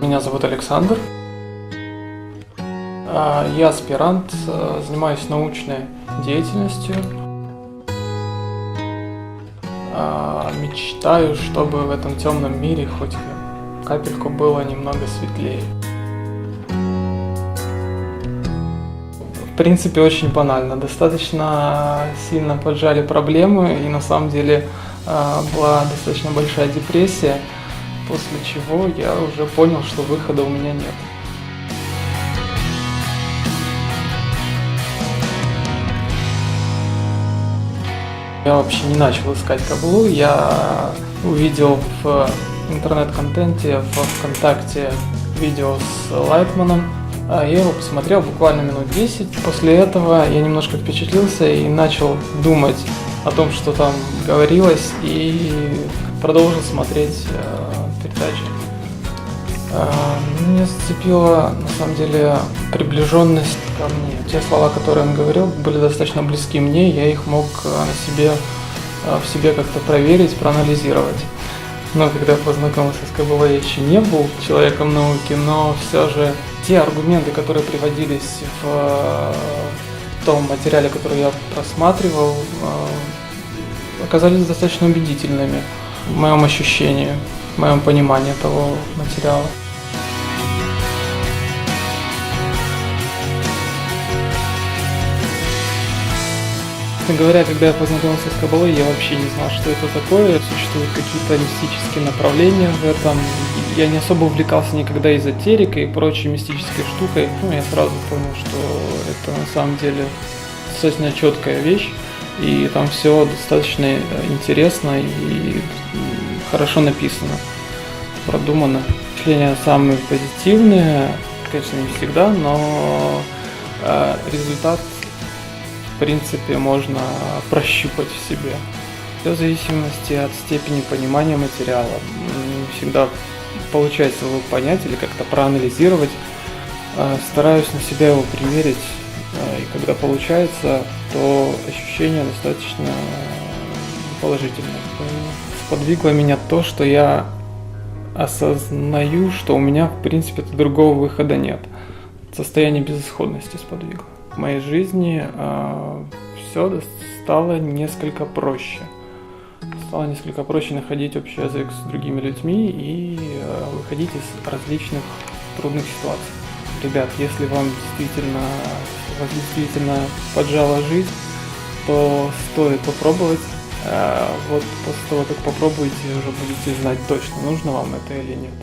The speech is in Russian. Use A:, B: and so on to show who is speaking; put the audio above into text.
A: Меня зовут Александр. А, Я аспирант, э, занимаюсь научной деятельностью. А, Мечтаю, чтобы в этом темном мире хоть капельку было немного светлее. В принципе, очень банально. Достаточно сильно поджали проблемы, и на самом деле а, была достаточно большая депрессия, после чего я уже понял, что выхода у меня нет. Я вообще не начал искать каблу, я увидел в интернет-контенте в ВКонтакте видео с Лайтманом, а я его посмотрел буквально минут 10. После этого я немножко впечатлился и начал думать о том, что там говорилось, и продолжил смотреть передачи. Э, меня зацепила, на самом деле, приближенность ко мне. Те слова, которые он говорил, были достаточно близки мне, я их мог э, на себе, э, в себе как-то проверить, проанализировать. Но когда я познакомился с КБВ, я еще не был человеком науки, но все же те аргументы, которые приводились в э, том материале, который я просматривал, оказались достаточно убедительными в моем ощущении, в моем понимании того материала. Говоря, когда я познакомился с Кабалой, я вообще не знал, что это такое. Существуют какие-то мистические направления в этом. Я не особо увлекался никогда эзотерикой и прочей мистической штукой. Ну, я сразу понял, что это на самом деле достаточно четкая вещь. И там все достаточно э, интересно и хорошо написано, продумано. Впечатления самые позитивные, конечно, не всегда, но э, результат в принципе, можно прощупать в себе. Все в зависимости от степени понимания материала. Всегда получается его понять или как-то проанализировать. А, стараюсь на себя его примерить, а, и когда получается, то ощущение достаточно положительное. Сподвигло меня то, что я осознаю, что у меня, в принципе, другого выхода нет. Состояние безысходности сподвигло в моей жизни э, все стало несколько проще. Стало несколько проще находить общий язык с другими людьми и э, выходить из различных трудных ситуаций. Ребят, если вам действительно, вас действительно поджала жизнь, то стоит попробовать. Э, вот после того, как попробуете, уже будете знать точно, нужно вам это или нет.